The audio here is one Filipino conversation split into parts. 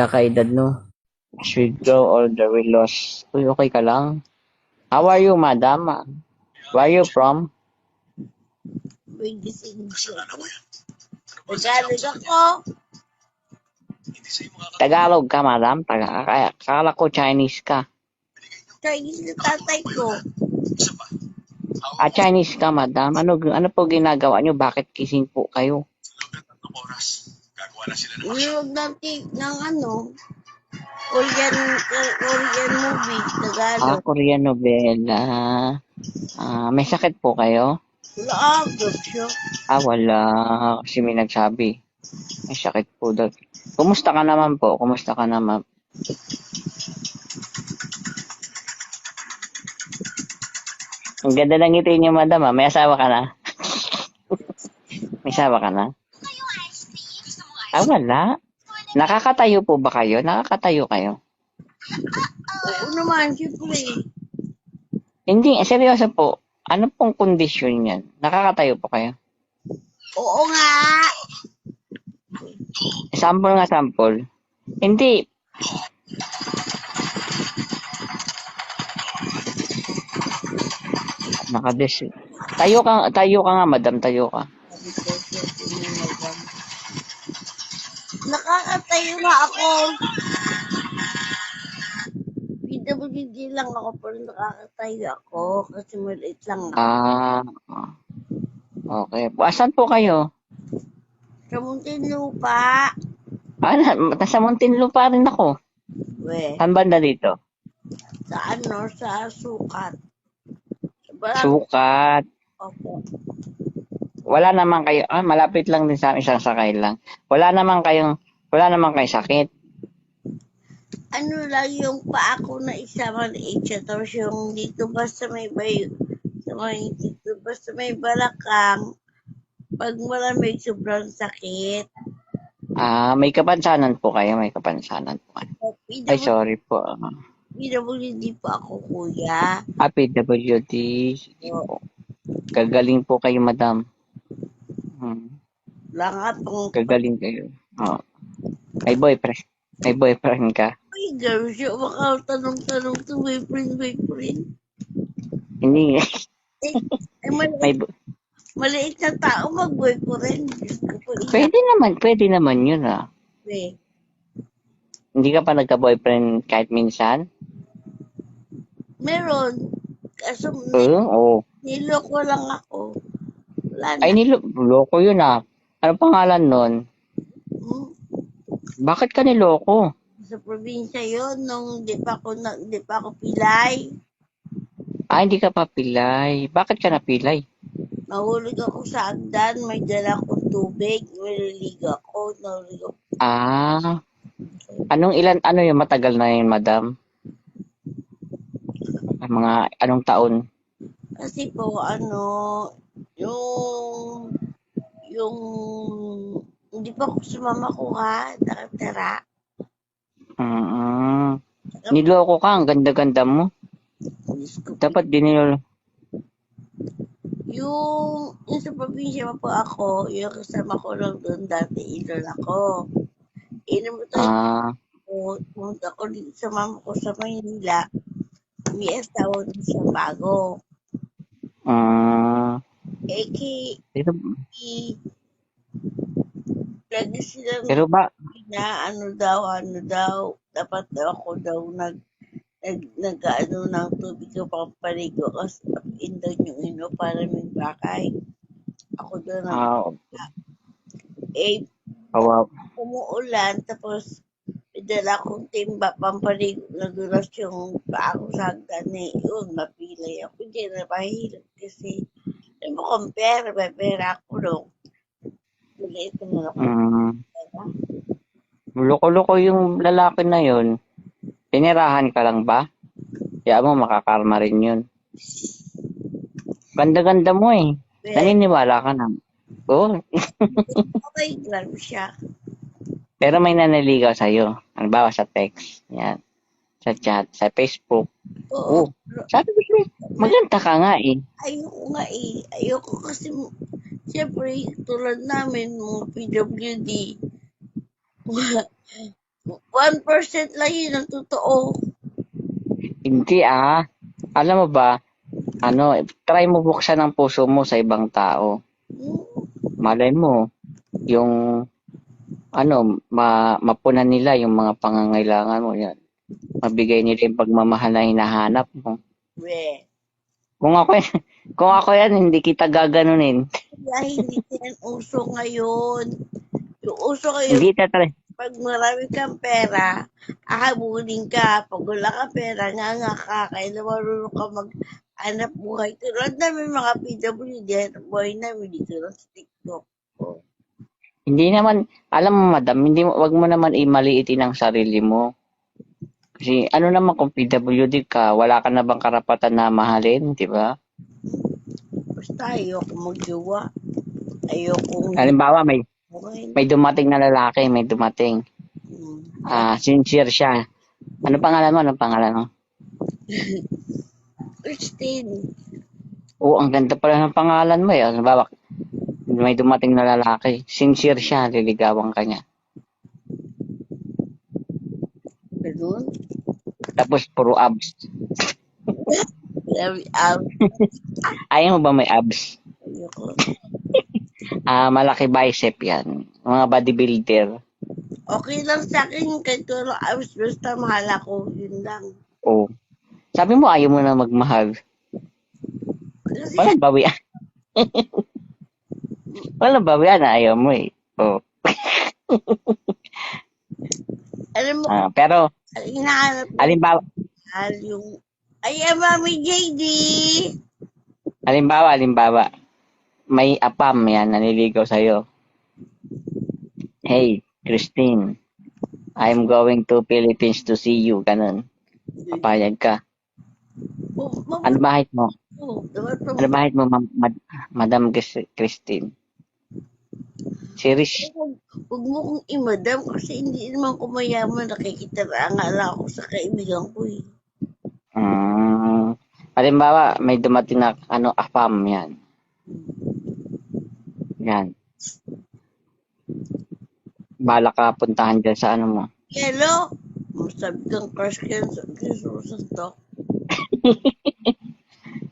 magkakaedad, no? As we grow older, we lost. Uy, okay ka lang? How are you, madam? Where are you from? Tagalog ako. Tagalog ka, madam? Taga kaya- Akala ko Chinese ka. Chinese na tatay ko. Ah, Chinese ka, madam. Ano, ano po ginagawa nyo? Bakit kising po kayo? Nanonood ng, ti- ng ano, Korean, Korean movie, Ah, Tagalog. Korean novela. Ah, may sakit po kayo? Wala ah, good siya. Ah, wala. Kasi may nagsabi. May sakit po daw. Kumusta ka naman po? Kumusta ka naman? Ang ganda ng ngiti niyo, madam. ah. May asawa ka na? May asawa ka na? Ah, wala. Nakakatayo po ba kayo? Nakakatayo kayo? Oo naman, siyempre. Hindi, eh, seryoso po. Ano pong kondisyon niyan? Nakakatayo po kayo? Oo nga. Sample nga sample. Hindi. Nakades. Tayo ka, tayo ka nga, madam, tayo ka. Sabi ko, siyempre na madam. Nakakatayo na ako. PWD lang ako, pero nakakatayo ako kasi maliit lang ako. Ah, okay. Asan po kayo? Sa Muntinlupa. Ah, na- nasa Muntinlupa rin ako. We, Saan banda dito? sa ano, sa sukat. Sa barang Sukat. ako. Wala naman kayo, ah, malapit lang din sa isang sakay lang. Wala naman kayong, wala naman kayong sakit. Ano lang yung paa ko na isa maliit siya. Tapos yung dito ba sa may bay, sa may, dito ba sa may balakang, pag malamig, sobrang sakit. Ah, may kapansanan po kayo, may kapansanan po kayo. Ay, sorry po. PWD pa ako, kuya. Ah, PWD. Sige po. Gagaling po kayo, madam. Hmm. Langat ang Gagaling kayo. Oh. May boyfriend. May boyfriend ka. Ay, girl, siya makatanong-tanong to boyfriend, boyfriend. Hindi. Eh, eh mali- may bo- maliit na tao mag-boyfriend. Pwede naman, pwede naman yun ah. Eh, Hindi ka pa nagka-boyfriend kahit minsan? Meron. Kaso Oo, oh. niloko lang ako. Wala na. Ay, niloko yun ah. Ano pangalan nun? Bakit ka niloko? Sa probinsya yon nung di pa ako, na, di pa ako pilay. Ah, hindi ka pa pilay. Bakit ka napilay? Nahulog ako sa agdan, may dala akong tubig, nalilig ako, nahulog ako. Ah. Anong ilan, ano yung matagal na yun, madam? Ang Mga, anong taon? Kasi po, ano, yung, yung, hindi pa ako sumama ko ha, nakatira. Mm Niloko ka, ang ganda-ganda mo. Diyos ko po. Dapat din niloko. Yung, yung sa probinsya pa po ako, yung kasama ko lang doon dati, ilon ako. Inom tayo Ah, ko, pumunta ko dito sa mama ko sa Maynila. May asawa din siya bago. ah, Eh, pero, ki, lagi silang pero ba, na ano daw, ano daw, dapat daw ako daw nag, nag, nag ano ng tubig ko pampaligo kasi tapiin daw yung ino para may bakay. Ako daw na, ah, eh, kawaw. umuulan, tapos may dala akong timba pampaligo na dulas yung paa ko sa hagdan eh. Yun, mapilay ako. Hindi na mahirap kasi, alam mo pera, may pera ako nung. Maliit na ako. Mm, loko-loko yung lalaki na yun. Pinirahan ka lang ba? Kaya mo, makakarma rin yun. Ganda-ganda mo eh. Pero, Naniniwala ka na. Oo. okay lang siya. Pero may naniligaw sa'yo. Halimbawa sa text. Yan. Sa chat. Sa Facebook. Oo. Oo. Sabi ko, "Uy, maganda ka nga eh. Ayoko nga eh. Ayoko kasi, siyempre, tulad namin, mga PWD, 1% lang yun ang totoo. Hindi ah. Alam mo ba, ano, try mo buksan ang puso mo sa ibang tao. Malay mo, yung, ano, ma, mapunan nila yung mga pangangailangan mo. Yan. Mabigay nila yung pagmamahal na hinahanap mo. we. Kung ako, kung ako yan, hindi kita gaganunin. Kaya hindi yan uso ngayon. Yung uso ngayon, Hindi tatry. pag marami kang pera, ahabulin ka. Pag wala kang pera, nga nga ka. Kaya marunong ka mag-anap buhay. Tulad namin mga PWD, hanap buhay namin dito lang sa TikTok. Hindi naman, alam mo madam, hindi mo, wag mo naman imaliitin ang sarili mo. Kasi ano naman kung PWD ka, wala ka na bang karapatan na mahalin, di ba? Basta ayoko magjowa. Ayoko Halimbawa, may, may dumating na lalaki, may dumating. Hmm. Ah, sincere siya. Ano pangalan mo? Ano pangalan mo? Christine, Oo, ang ganda pala ng pangalan mo eh. Halimbawa, may dumating na lalaki. Sincere siya, liligawan ka niya. ganun. Tapos puro abs. Sabi, um, Ayaw mo ba may abs? ayoko. Ah, malaki bicep yan. Mga bodybuilder. Okay lang sa akin kahit walang abs, basta mahal ako, yun lang. Oo. Sabi mo ayaw mo na magmahal. Kasi Walang bawian. Walang bawian na ayaw mo eh. Oo. alam mo, Ah, pero, hinahanap ko halimbawa, mahal yung, ay, ah, Mami JD! halimbawa, halimbawa, may apam yan, naniligaw sa'yo. Hey, Christine, I'm going to Philippines to see you. Ganun. Papayag ka. Ano bahit mo? oh, Ano bahit mo, ma- ma- Madam Chris- Christine? Serious? Huwag mo kong imadam kasi hindi naman ko mayaman nakikita lang ako sa kaibigan ko eh. Mm, halimbawa, may dumating na ano, apam yan. Yan. Bala ka puntahan dyan sa ano mo. Hello? Masabi kang crush ka sa Christmas to.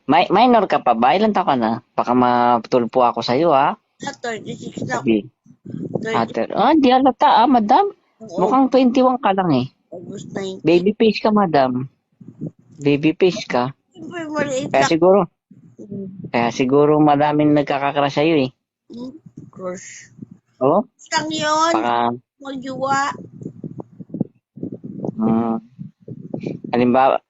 May, minor ka pa ba? Ilan taon ka na? Baka matulpo ako sa'yo, ha? Ah, 36 na ako. Sabi. 30, Ate, ah, di alata, ah, madam. Oo, Mukhang 21 ka lang, eh. August 9. Baby face ka, madam. Baby face ka. Kaya siguro, Hmm, kaya siguro madaming nagkakakra sa'yo, eh. hmm, Crush. Oo? Lang yun. Baka, Magjuwa. mm, halimbawa,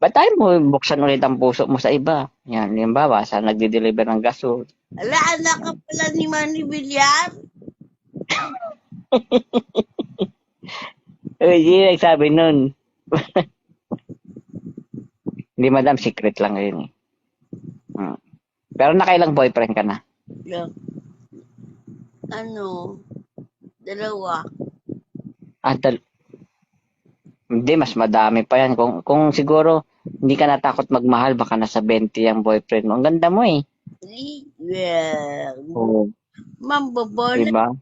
ba't tayo mo buksan ulit ang puso mo sa iba? Yan, halimbawa, sa nagde-deliver ng gasol. Ala, anak ka pala ni Manny Villar. Uy, di nagsabi nun. Hindi, madam, secret lang yun, eh. Hmm. Pero nakailang boyfriend ka na? Lang. Ano? Dalawa. Ah, dal- hindi, mas madami pa yan. Kung, kung siguro hindi ka natakot magmahal, baka nasa 20 ang boyfriend mo. Ang ganda mo eh. Well, Oo. mambobola. Diba?